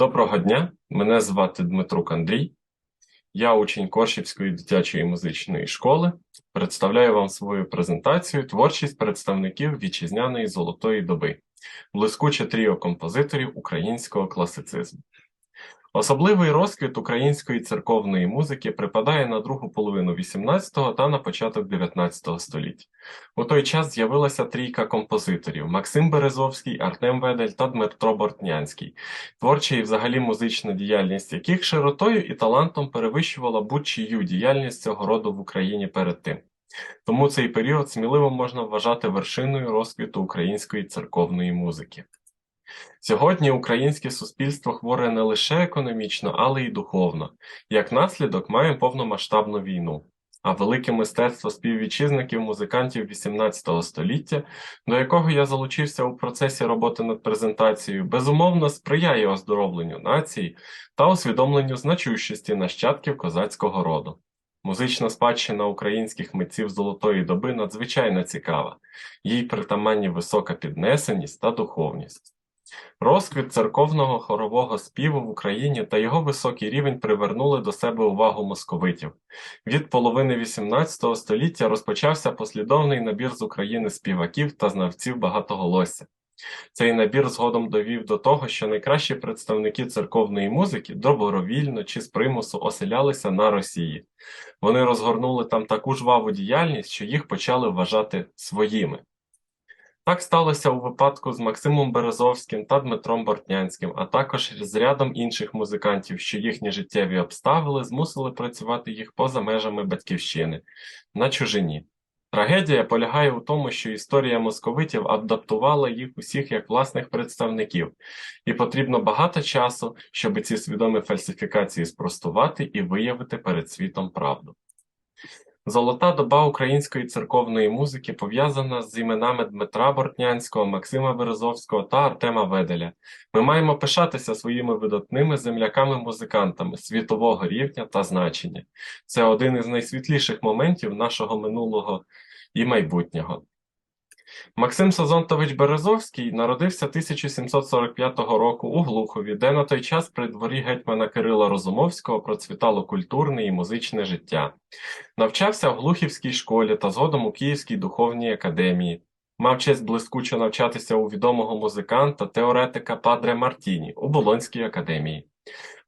Доброго дня, мене звати Дмитрук Андрій. Я учень Коршівської дитячої музичної школи. Представляю вам свою презентацію Творчість представників вітчизняної золотої доби, блискуче тріо композиторів українського класицизму. Особливий розквіт української церковної музики припадає на другу половину XVIII та на початок XIX століття. У той час з'явилася трійка композиторів Максим Березовський, Артем Ведель та Дмитро Бортнянський, творча і взагалі музична діяльність яких широтою і талантом перевищувала будь-чию діяльність цього роду в Україні перед тим. Тому цей період сміливо можна вважати вершиною розквіту української церковної музики. Сьогодні українське суспільство хворе не лише економічно, але й духовно. Як наслідок маємо повномасштабну війну. А велике мистецтво співвітчизників музикантів XVIII століття, до якого я залучився у процесі роботи над презентацією, безумовно сприяє оздоровленню нації та усвідомленню значущості нащадків козацького роду. Музична спадщина українських митців золотої доби надзвичайно цікава, їй притаманні висока піднесеність та духовність. Розквіт церковного хорового співу в Україні та його високий рівень привернули до себе увагу московитів. Від половини XVIII століття розпочався послідовний набір з України співаків та знавців багатоголосся. Цей набір згодом довів до того, що найкращі представники церковної музики добровільно чи з примусу оселялися на Росії. Вони розгорнули там таку жваву діяльність, що їх почали вважати своїми. Так сталося у випадку з Максимом Березовським та Дмитром Бортнянським, а також з рядом інших музикантів, що їхні життєві обставини змусили працювати їх поза межами батьківщини на чужині. Трагедія полягає у тому, що історія московитів адаптувала їх усіх як власних представників, і потрібно багато часу, щоб ці свідомі фальсифікації спростувати і виявити перед світом правду. Золота доба української церковної музики пов'язана з іменами Дмитра Бортнянського, Максима Березовського та Артема Веделя. Ми маємо пишатися своїми видатними земляками-музикантами світового рівня та значення. Це один із найсвітліших моментів нашого минулого і майбутнього. Максим Сазонтович Березовський народився 1745 року у Глухові, де на той час при дворі гетьмана Кирила Розумовського процвітало культурне і музичне життя. Навчався в Глухівській школі та згодом у Київській духовній академії. Мав честь блискуче навчатися у відомого музиканта, теоретика Падре Мартіні у Болонській академії.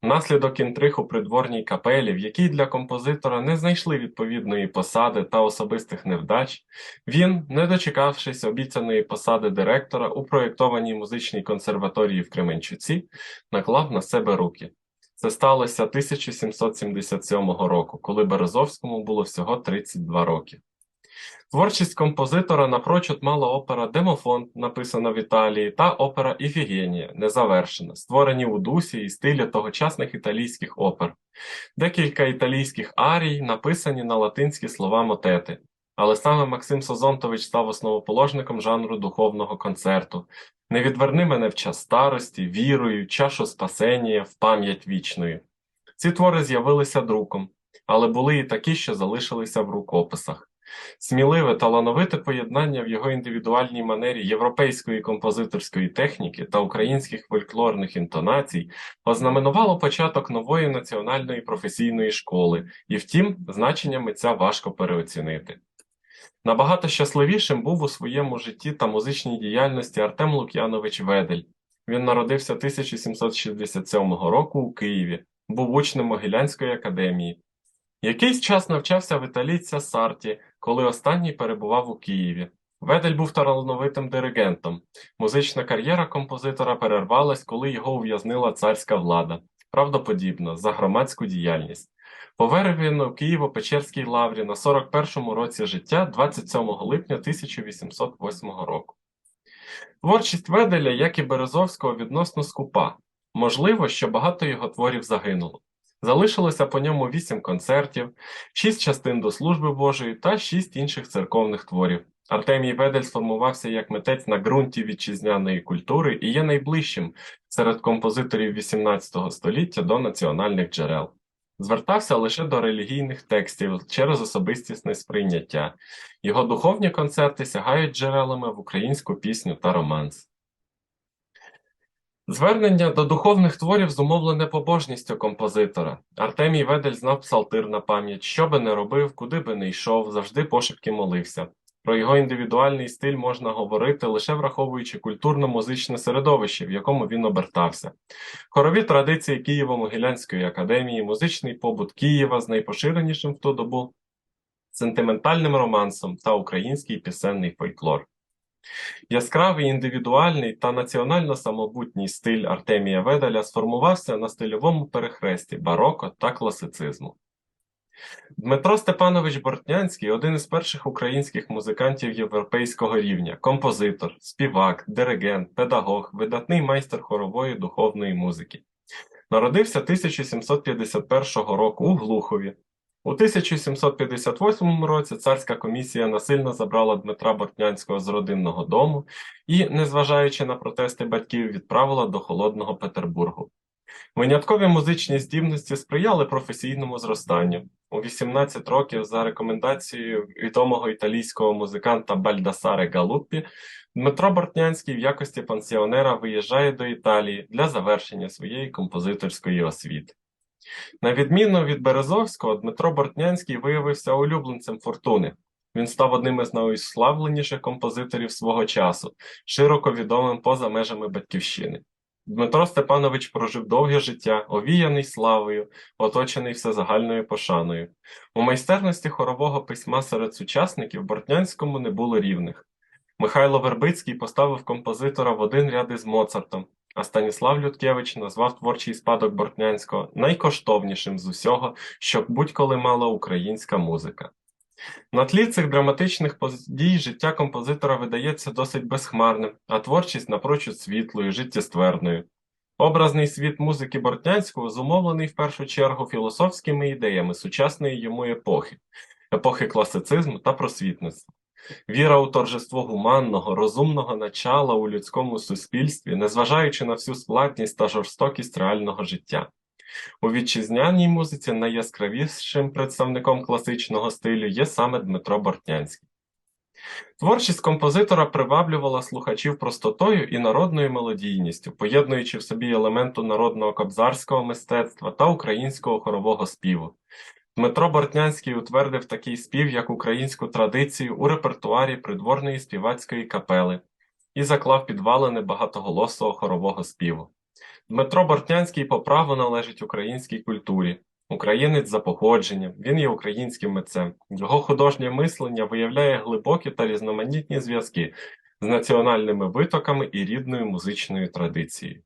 Внаслідок інтриг у придворній капелі, в якій для композитора не знайшли відповідної посади та особистих невдач, він, не дочекавшись обіцяної посади директора у проєктованій музичній консерваторії в Кременчуці, наклав на себе руки. Це сталося 1777 року, коли Березовському було всього 32 роки. Творчість композитора напрочуд мала опера Демофон, написана в Італії, та опера Іфігенія, незавершена, створені у дусі і стилі тогочасних італійських опер, декілька італійських арій, написані на латинські слова мотети. Але саме Максим Созонтович став основоположником жанру духовного концерту. Не відверни мене в час старості, вірою, чашу спасення, в пам'ять вічною. Ці твори з'явилися друком, але були і такі, що залишилися в рукописах. Сміливе талановите поєднання в його індивідуальній манері європейської композиторської техніки та українських фольклорних інтонацій ознаменувало початок нової національної професійної школи, і втім, значення митця важко переоцінити. Набагато щасливішим був у своєму житті та музичній діяльності Артем Лук'янович Ведель. Він народився 1767 року у Києві, був учнем Могилянської академії. Якийсь час навчався в італійця Сарті, коли останній перебував у Києві. Ведель був талановитим диригентом. Музична кар'єра композитора перервалась, коли його ув'язнила царська влада, правдоподібно, за громадську діяльність. Поверив він у Києво-Печерській лаврі на 41-му році життя 27 липня 1808 року. Творчість Веделя, як і Березовського, відносно скупа. Можливо, що багато його творів загинуло. Залишилося по ньому вісім концертів, шість частин до служби Божої та шість інших церковних творів. Артемій Ведель сформувався як митець на ґрунті вітчизняної культури і є найближчим серед композиторів XVIII століття до національних джерел. Звертався лише до релігійних текстів через особистісне сприйняття. Його духовні концерти сягають джерелами в українську пісню та романс. Звернення до духовних творів зумовлене побожністю композитора. Артемій Ведель знав псалтир на пам'ять, що би не робив, куди би не йшов, завжди пошепки молився. Про його індивідуальний стиль можна говорити лише враховуючи культурно-музичне середовище, в якому він обертався. Хорові традиції Києво-Могилянської академії, музичний побут Києва з найпоширенішим в ту добу сентиментальним романсом та український пісенний фольклор. Яскравий індивідуальний та національно самобутній стиль Артемія Веделя сформувався на стильовому перехресті бароко та класицизму. Дмитро Степанович Бортнянський один із перших українських музикантів європейського рівня, композитор, співак, диригент, педагог, видатний майстер хорової духовної музики. Народився 1751 року у Глухові. У 1758 році царська комісія насильно забрала Дмитра Бортнянського з родинного дому і, незважаючи на протести батьків, відправила до Холодного Петербургу. Виняткові музичні здібності сприяли професійному зростанню. У 18 років, за рекомендацією відомого італійського музиканта Бальдасаре Галуппі, Дмитро Бортнянський в якості пансіонера виїжджає до Італії для завершення своєї композиторської освіти. На відміну від Березовського, Дмитро Бортнянський виявився улюбленцем фортуни. Він став одним із найславленіших композиторів свого часу, широко відомим поза межами батьківщини. Дмитро Степанович прожив довге життя, овіяний славою, оточений всезагальною пошаною. У майстерності хорового письма серед сучасників Бортнянському не було рівних. Михайло Вербицький поставив композитора в один ряд із Моцартом, а Станіслав Людкевич назвав творчий спадок Бортнянського найкоштовнішим з усього, що будь-коли мала українська музика. На тлі цих драматичних подій життя композитора видається досить безхмарним, а творчість напрочуд світлою, життєстверною. Образний світ музики Бортнянського зумовлений в першу чергу філософськими ідеями сучасної йому епохи, епохи класицизму та просвітництва. Віра у торжество гуманного, розумного начала у людському суспільстві, незважаючи на всю складність та жорстокість реального життя. У вітчизняній музиці найяскравішим представником класичного стилю є саме Дмитро Бортнянський. Творчість композитора приваблювала слухачів простотою і народною мелодійністю, поєднуючи в собі елементу народного кобзарського мистецтва та українського хорового співу. Дмитро Бортнянський утвердив такий спів, як українську традицію у репертуарі придворної співацької капели і заклав підвалини багатоголосого хорового співу. Дмитро Бортнянський по праву належить українській культурі, українець за походженням, він є українським митцем. Його художнє мислення виявляє глибокі та різноманітні зв'язки з національними витоками і рідною музичною традицією.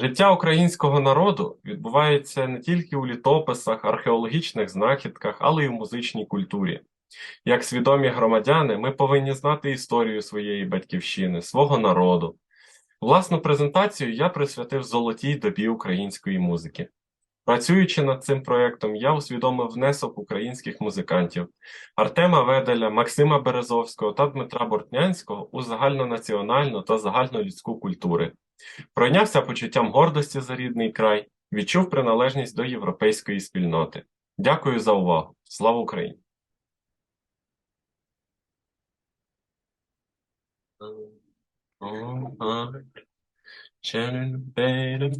Життя українського народу відбувається не тільки у літописах, археологічних знахідках, але й у музичній культурі. Як свідомі громадяни, ми повинні знати історію своєї батьківщини, свого народу. Власну презентацію я присвятив золотій добі української музики. Працюючи над цим проєктом, я усвідомив внесок українських музикантів Артема Веделя, Максима Березовського та Дмитра Бортнянського у загальнонаціональну та загальнолюдську культури. Пройнявся почуттям гордості за рідний край, відчув приналежність до європейської спільноти. Дякую за увагу. Слава Україні! Baby,